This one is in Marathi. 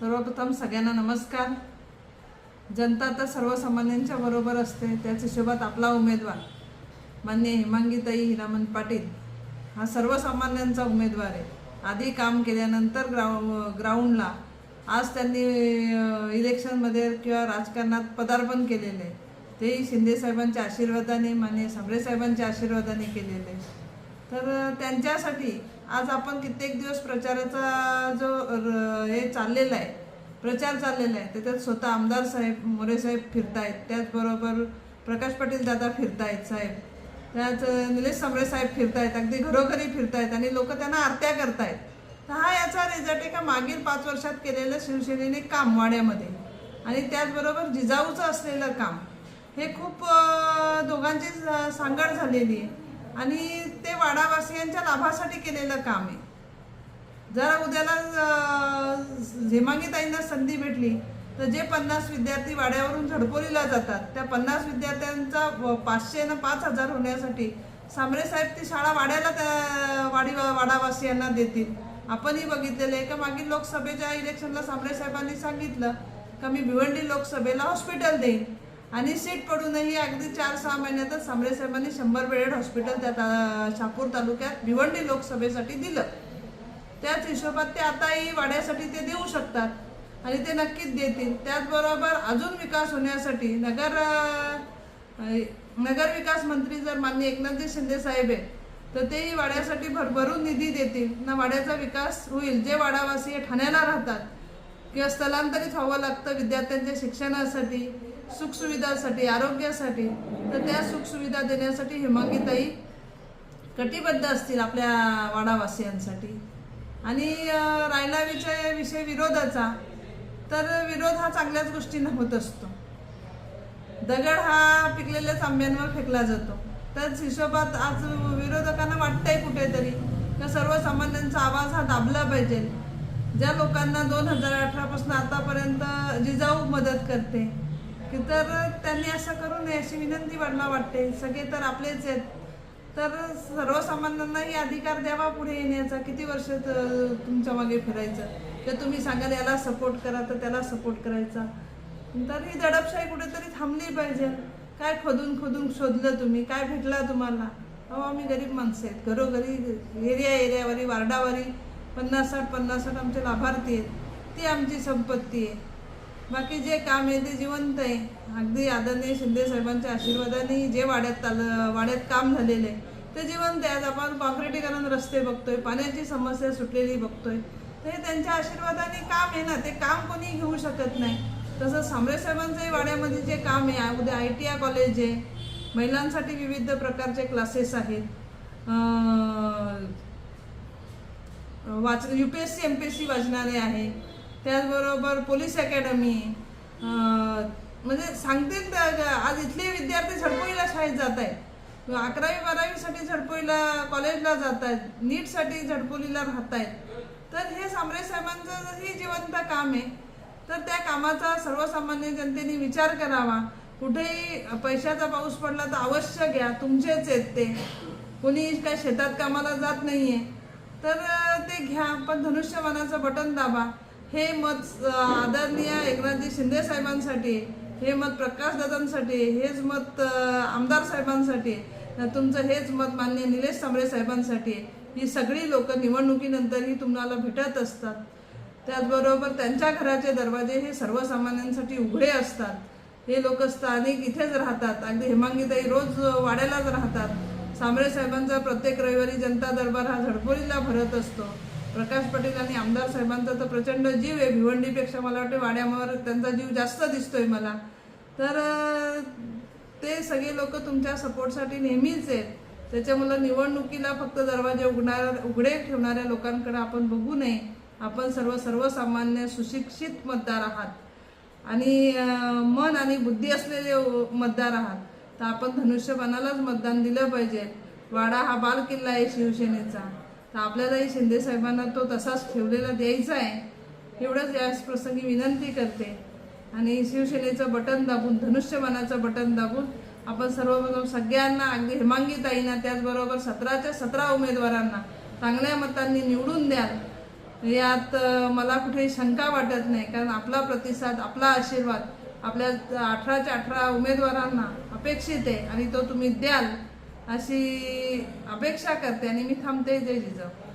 सर्वप्रथम सगळ्यांना नमस्कार. जनता तर सर्वसामान्यांच्या बरोबर असते त्याच हिशोबात आपला उमेदवार मान्य हेमांगीताई हिरामन पाटील हा सर्वसामान्यांचा उमेदवार आहे. आधी काम केल्यानंतर ग्राउ ग्राउंडला आज त्यांनी इलेक्शनमध्ये किंवा राजकारणात पदार्पण केलेले आहे. तेही शिंदेसाहेबांच्या आशीर्वादाने मान्य साबळे साहेबांच्या आशीर्वादाने केलेले आहे. तर त्यांच्यासाठी आज आपण कित्येक दिवस प्रचाराचा जो र- हे चाललेला आहे प्रचार चाललेला आहे त्याच्यात स्वतः आमदार साहेब मोरे साहेब फिरतायत. त्याचबरोबर प्रकाश पाटील दादा फिरतायत साहेब. त्याच निलेश समरे साहेब फिरतायत अगदी घरोघरी फिरतायत आणि लोक त्यांना आरत्या करतायत. तर हा याचा रिझल्ट आहे का मागील पाच वर्षात केलेलं शिवसेनेने काम वाड्यामध्ये आणि त्याचबरोबर जिजाऊचं असलेलं काम. हे खूप दोघांची सांगड झालेली आहे. आणि ते वाडावासियांच्या लाभासाठी केलेलं काम आहे. जर उद्याला झेमांगीताईंना संधी भेटली तर जे पन्नास विद्यार्थी वाड्यावरून झडपोलीला जातात त्या पन्नास विद्यार्थ्यांचा व पाचशे ना पाच हजार होण्यासाठी सामरे साहेब ती शाळा वाड्याला त्या वाडी वाडावासियांना देतील. आपणही बघितलेलं आहे का मागील लोकसभेच्या इलेक्शनला सामरे साहेबांनी सांगितलं का मी भिवंडी लोकसभेला हॉस्पिटल देईन. आणि सीट पडूनही अगदी चार सहा महिन्यातच सांबळे साहेबांनी शंभर बेडेड हॉस्पिटल त्या ता- शापूर तालुक्यात भिवंडी लोकसभेसाठी दिलं. त्याच हिशोबात ते आताही वाड्यासाठी ते देऊ शकतात आणि ते नक्कीच देतील. त्याचबरोबर अजून विकास होण्यासाठी नगर नगरविकास नगर विकास मंत्री जर मान्य एकनाथजी शिंदे साहेब आहे तर तेही वाड्यासाठी भरभरून निधी देतील. ना वाड्याचा विकास होईल. जे वाडावासी हे ठाण्याला राहतात किंवा स्थलांतरित व्हावं लागतं विद्यार्थ्यांच्या शिक्षणासाठी सुखसुविधासाठी आरोग्यासाठी तर त्या सुखसुविधा देण्यासाठी हेमांगीताई कटिबद्ध असतील आपल्या वाडावासियांसाठी. आणि राहिला विषय विषय विरोधाचा तर विरोध हा चांगल्याच गोष्टींना होत असतो. दगड हा पिकलेल्याच आंब्यांवर फेकला जातो. तर हिशोबात आज विरोधकांना वाटतंय कुठेतरी का सर्वसामान्यांचा आवाज हा दाबला पाहिजे. ज्या लोकांना दोन हजार अठरापासून आतापर्यंत जिजाऊ मदत करते की तर त्यांनी असं करू नये अशी विनंती मला वाटते सगळे तर आपलेच आहेत. तर सर्वसामान्यांनाही अधिकार द्यावा पुढे येण्याचा. किती वर्ष तुमच्या मागे फिरायचं? तर तुम्ही सांगाल याला सपोर्ट करा तर त्याला सपोर्ट करायचा. तर ही दडपशाही कुठेतरी थांबली पाहिजे. काय खोदून खोदून शोधलं तुम्ही? काय भेटला तुम्हाला? अहो आम्ही गरीब माणसं आहेत. घरोघरी एरिया एरियावरी वार्डावरी पन्नास साठ पन्नास साठ आमचे लाभार्थी आहेत. ती आमची संपत्ती आहे. बाकी जे काम आहे ते जिवंत आहे. अगदी आदरणीय शिंदे साहेबांच्या आशीर्वादाने जे वाड्यात चाल वाड्यात काम झालेलं आहे ते जिवंत आहे. आज आपण कॉन्क्रिटीकरण रस्ते बघतोय पाण्याची समस्या सुटलेली बघतोय. तर हे त्यांच्या आशीर्वादाने काम आहे ना ते काम कोणी घेऊ शकत नाही. तसं सामरे साहेबांचंही वाड्यामध्ये जे काम आहे उद्या आय टी आय कॉलेज आहे. महिलांसाठी विविध प्रकारचे क्लासेस आहेत. वाच U P S C M P S C वाचणारे आहे. त्याचबरोबर पोलीस अकॅडमी म्हणजे सांगते आज इथले विद्यार्थी झडपोईला शाळेत जात आहेत अकरावी बारावीसाठी झडपोईला कॉलेजला जात आहेत नीटसाठी झडपोलीला राहत आहेत तर हे सांबरे साहेबांचं ही जिवंत काम आहे तर त्या कामाचा सर्वसामान्य जनतेने विचार करावा. कुठेही पैशाचा पाऊस पडला तर अवश्य घ्या तुमचेच आहेत ते. कोणी काय शेतात कामाला जात नाहीये. तर ते घ्या पण धनुष्यबाणाचं बटन दाबा. हे मत आदरणीय एकनाथजी शिंदे साहेबांसाठी हे मत प्रकाश दादांसाठी हेच मत आमदार साहेबांसाठी तुमचं हेच मत मान्य निलेश सांबळे साहेबांसाठी ही सगळी लोक निवडणुकीनंतरही तुम्हाला भेटत असतात. त्याचबरोबर त्यांच्या घराचे दरवाजे हे सर्वसामान्यांसाठी उघडे असतात. हे लोक स्थानिक इथेच राहतात. अगदी हेमांगीताई रोज वाड्यालाच राहतात. सांबळे साहेबांचा प्रत्येक रविवारी जनता दरबार हा झडपोलीला भरत असतो. प्रकाश पाटील आणि आमदार साहेबांचा तर प्रचंड जीव आहे. भिवंडीपेक्षा मला वाटते वाड्यावर त्यांचा जीव जास्त दिसतोय मला. तर ते सगळे लोक तुमच्या सपोर्टसाठी नेहमीच आहेत. त्याच्यामुळं निवडणुकीला फक्त दरवाजे उघडणार उघडे ठेवणाऱ्या लोकांकडे आपण बघू नये. आपण सर्व सर्वसामान्य सुशिक्षित मतदार आहात. आणि मन आणि बुद्धी असलेले मतदार आहात. तर आपण धनुष्यबाणालाच मतदान दिलं पाहिजे. वाडा हा बालकिल्ला आहे शिवसेनेचा. तर आपल्यालाही शिंदे साहेबांना तो तसाच ठेवलेला द्यायचा आहे. एवढंच याच प्रसंगी विनंती करते. आणि शिवसेनेचं बटन दाबून धनुष्यबाणाचं बटन दाबून आपण सर्वप्रथम सगळ्यांना अगदी हेमांगीताईंना त्याचबरोबर सतराच्या सतरा उमेदवारांना चांगल्या मतांनी निवडून द्याल. यात मला कुठेही शंका वाटत नाही. कारण आपला प्रतिसाद आपला आशीर्वाद आपल्या अठराच्या अठरा उमेदवारांना अपेक्षित आहे आणि तो तुम्ही द्याल. अशी अपेक्षा करते आणि मी थांबते जय जिजाऊ.